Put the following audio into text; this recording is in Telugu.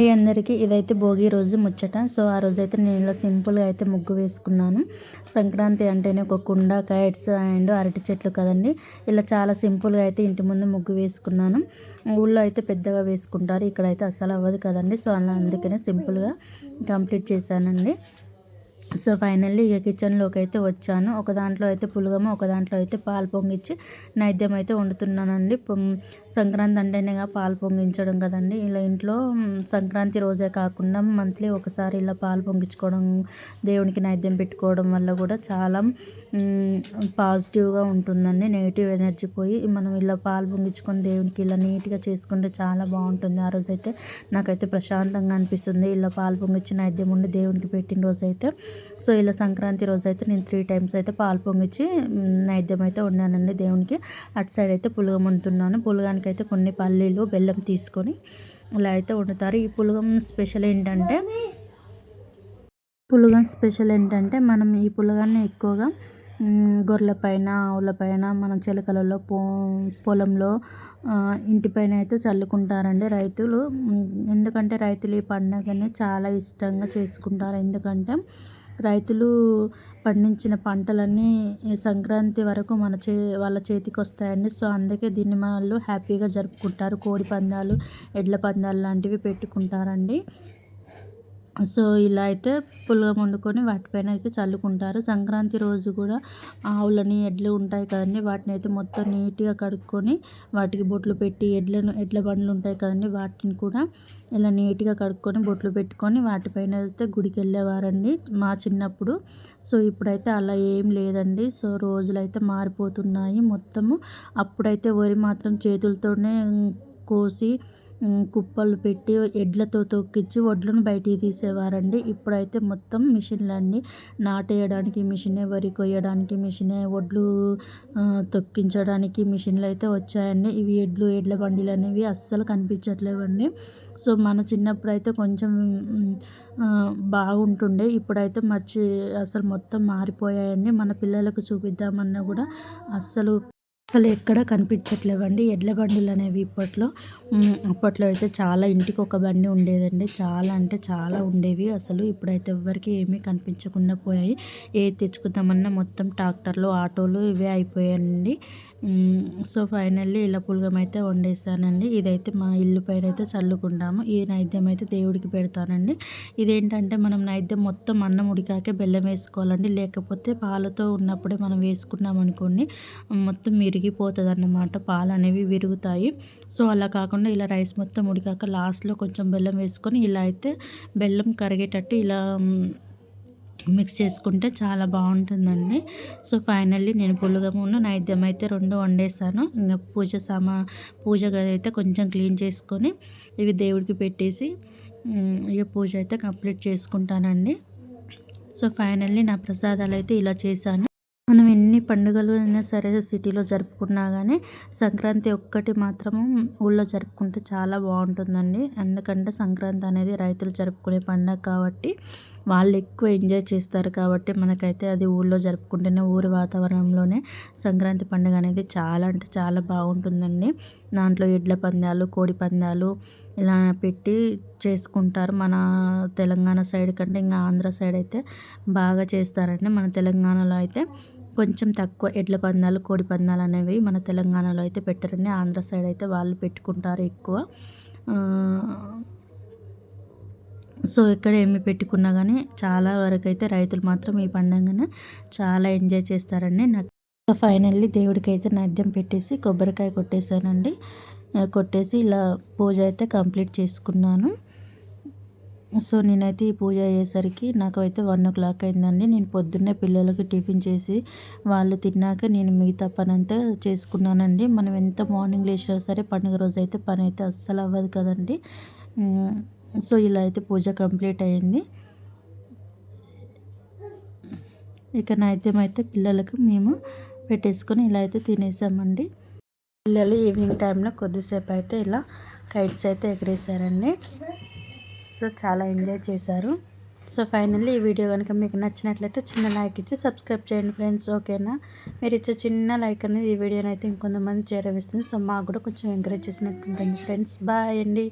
అండి అందరికీ. ఇదైతే భోగి రోజు ముచ్చట. సో ఆ రోజు అయితే నేను ఇలా సింపుల్గా అయితే ముగ్గు వేసుకున్నాను. సంక్రాంతి అంటేనే ఒక కుండ కైట్స్ అండ్ అరటి చెట్లు కదండి. ఇలా చాలా సింపుల్గా అయితే ఇంటి ముందు ముగ్గు వేసుకున్నాను. ఊళ్ళో అయితే పెద్దగా వేసుకుంటారు. ఇక్కడైతే అసలు అవ్వదు కదండి. సో అలా అందుకనే సింపుల్గా కంప్లీట్ చేశానండి. సో ఫైనల్లీ ఇక కిచెన్లోకి అయితే వచ్చాను. ఒక దాంట్లో అయితే పులుగము ఒక దాంట్లో అయితే పాలు పొంగిచ్చి నైద్యం అయితే వండుతున్నానండి. సంక్రాంతి అంటేనేగా పాలు పొంగించడం కదండి. ఇలా ఇంట్లో సంక్రాంతి రోజే కాకుండా మంత్లీ ఒకసారి ఇలా పాలు పొంగించుకోవడం దేవునికి నైద్యం పెట్టుకోవడం వల్ల కూడా చాలా పాజిటివ్గా ఉంటుందండి. నెగిటివ్ ఎనర్జీ పోయి మనం ఇలా పాలు పొంగించుకొని దేవునికి ఇలా నీట్గా చేసుకుంటే చాలా బాగుంటుంది. ఆ రోజైతే నాకైతే ప్రశాంతంగా అనిపిస్తుంది. ఇలా పాలు పొంగించి నైద్యం ఉండి దేవునికి పెట్టిన రోజు అయితే సో ఇలా సంక్రాంతి రోజు అయితే నేను త్రీ టైమ్స్ అయితే పాలు పొంగిచ్చి నైద్యం అయితే వండానండి దేవునికి. అటు సైడ్ అయితే పులగం వండుతున్నాను. పులగానికి అయితే కొన్ని పల్లీలు బెల్లం తీసుకొని ఇలా అయితే వండుతారు. ఈ పులగం స్పెషల్ ఏంటంటే పులగం స్పెషల్ ఏంటంటే మనం ఈ పులగాన్ని ఎక్కువగా గొర్రెల పైన ఆవుల పైన మన చిలకలలో పో పొలంలో ఇంటిపైన అయితే చల్లుకుంటారండి రైతులు. ఎందుకంటే రైతులు ఈ పండుగని చాలా ఇష్టంగా చేసుకుంటారు. ఎందుకంటే రైతులు పండించిన పంటలన్నీ సంక్రాంతి వరకు మన చే వాళ్ళ చేతికి వస్తాయండి సో అందుకే దీన్ని వాళ్ళు హ్యాపీగా జరుపుకుంటారు. కోడి పందాలు ఎడ్ల పందాలు లాంటివి పెట్టుకుంటారండి. సో ఇలా అయితే పులగం వండుకొని వాటిపైన అయితే చల్లుకుంటారు. సంక్రాంతి రోజు కూడా ఆవులని ఎడ్లు ఉంటాయి కదండి వాటిని అయితే మొత్తం నీట్గా కడుక్కొని వాటికి బొట్లు పెట్టి ఎడ్లను ఎడ్ల బండ్లు ఉంటాయి కదండి వాటిని కూడా ఇలా నీట్గా కడుక్కొని బొట్లు పెట్టుకొని వాటిపైన అయితే గుడికి వెళ్ళేవారండి మా చిన్నప్పుడు. సో ఇప్పుడైతే అలా ఏం లేదండి. సో రోజులైతే మారిపోతున్నాయి మొత్తము. అప్పుడైతే వరి మాత్రం చేతులతోనే కోసి కుప్పలు పెట్టి ఎడ్లతో తొక్కించి వడ్లను బయటికి తీసేవారండి. ఇప్పుడైతే మొత్తం మిషన్లు అండి. నాటేయడానికి మిషనే వరి కొయ్యడానికి మిషనే వడ్లు తొక్కించడానికి మిషన్లు అయితే వచ్చాయండి. ఇవి ఎడ్లు ఎడ్ల బండిలు అనేవి అస్సలు కనిపించట్లేవండి. సో మన చిన్నప్పుడు అయితే కొంచెం బాగుంటుండే. ఇప్పుడైతే మర్చి అసలు మొత్తం మారిపోయాయండి. మన పిల్లలకు చూపిద్దామన్నా కూడా అస్సలు అసలు ఎక్కడ కనిపించట్లేవండి. ఎడ్ల బండిలు అనేవి ఇప్పట్లో అప్పట్లో అయితే చాలా ఇంటికి ఒక బండి ఉండేదండి. చాలా అంటే చాలా ఉండేవి. అసలు ఇప్పుడైతే ఎవ్వరికి ఏమీ కనిపించకుండా పోయాయి. ఏది తెచ్చుకుందామన్నా మొత్తం ట్రాక్టర్లు ఆటోలు ఇవే అయిపోయాయండి. సో ఫైనల్లీ ఇలా పులగం అయితే వండేసానండి. ఇదైతే మా ఇల్లు పైన అయితే చల్లుకుంటాము. ఈ నైద్యం అయితే దేవుడికి పెడతానండి. ఇదేంటంటే మనం నైద్యం మొత్తం అన్నం ఉడికాకే బెల్లం వేసుకోవాలండి. లేకపోతే పాలతో ఉన్నప్పుడే మనం వేసుకున్నాం అనుకోండి మొత్తం విరిగిపోతుంది అన్నమాట పాలు అనేవి విరుగుతాయి. సో అలా కాకుండా ఇలా రైస్ మొత్తం ఉడికాక లాస్ట్లో కొంచెం బెల్లం వేసుకొని ఇలా అయితే బెల్లం కరిగేటట్టు ఇలా మిక్స్ చేసుకుంటే చాలా బాగుంటుందండి. సో ఫైనల్లీ నేను పులుగమును నైద్యం అయితే రెండు వండేసాను. ఇంకా పూజ సామా పూజ గది అయితే కొంచెం క్లీన్ చేసుకొని ఇవి దేవుడికి పెట్టేసి ఇక పూజ అయితే కంప్లీట్ చేసుకుంటానండి. సో ఫైనల్లీ నా ప్రసాదాలు అయితే ఇలా చేశాను. పండుగలు అయినా సరే సిటీలో జరుపుకున్నా కానీ సంక్రాంతి ఒక్కటి మాత్రము ఊళ్ళో జరుపుకుంటే చాలా బాగుంటుందండి. ఎందుకంటే సంక్రాంతి అనేది రైతులు జరుపుకునే పండుగ కాబట్టి వాళ్ళు ఎక్కువ ఎంజాయ్ చేస్తారు కాబట్టి మనకైతే అది ఊళ్ళో జరుపుకుంటేనే ఊరి వాతావరణంలోనే సంక్రాంతి పండుగ అనేది చాలా అంటే చాలా బాగుంటుందండి. దాంట్లో ఎడ్ల పందాలు కోడి పందాలు ఇలా పెట్టి చేసుకుంటారు. మన తెలంగాణ సైడ్ కంటే ఇంకా ఆంధ్ర సైడ్ అయితే బాగా చేస్తారండి. మన తెలంగాణలో అయితే కొంచెం తక్కువ ఎడ్ల పందాలు కోడి పందాలు అనేవి మన తెలంగాణలో అయితే పెట్టరండి ఆంధ్ర సైడ్ అయితే వాళ్ళు పెట్టుకుంటారు ఎక్కువ. సో ఇక్కడ ఏమి పెట్టుకున్నా కానీ చాలా వరకు అయితే రైతులు మాత్రం ఈ పండుగను చాలా ఎంజాయ్ చేస్తారండి నాకు ఫైనల్లీ దేవుడికి అయితే నైద్యం పెట్టేసి కొబ్బరికాయ కొట్టేశానండి. కొట్టేసి ఇలా పూజ అయితే కంప్లీట్ చేసుకున్నాను. సో నేనైతే ఈ పూజ అయ్యేసరికి నాకు అయితే వన్ ఓ క్లాక్ అయిందండి. నేను పొద్దున్నే పిల్లలకి టిఫిన్ చేసి వాళ్ళు తిన్నాక నేను మిగతా పని అంతా చేసుకున్నానండి. మనం ఎంత మార్నింగ్ లేచినా సరే పండుగ రోజు అయితే పని అయితే అస్సలు అవ్వదు కదండి. సో ఇలా అయితే పూజ కంప్లీట్ అయ్యింది. ఇక నైద్యం అయితే పిల్లలకు మేము పెట్టేసుకొని ఇలా అయితే తినేసామండి. పిల్లలు ఈవినింగ్ టైంలో కొద్దిసేపు అయితే ఇలా కైట్స్ అయితే ఎగరేసారండి సో చాలా ఎంజాయ్ చేశారు. సో ఫైనల్లీ ఈ వీడియో కనుక మీకు నచ్చినట్లయితే చిన్న లైక్ ఇచ్చి సబ్స్క్రైబ్ చేయండి ఫ్రెండ్స్ ఓకేనా? మీరు ఇచ్చే చిన్న లైక్ అనేది ఈ వీడియోని అయితే ఇంకొంతమంది చేరవేస్తుంది. సో మాకు కూడా కొంచెం ఎంకరేజ్ చేసినట్టు ఉంటుంది ఫ్రెండ్స్. బాయ్ అండి.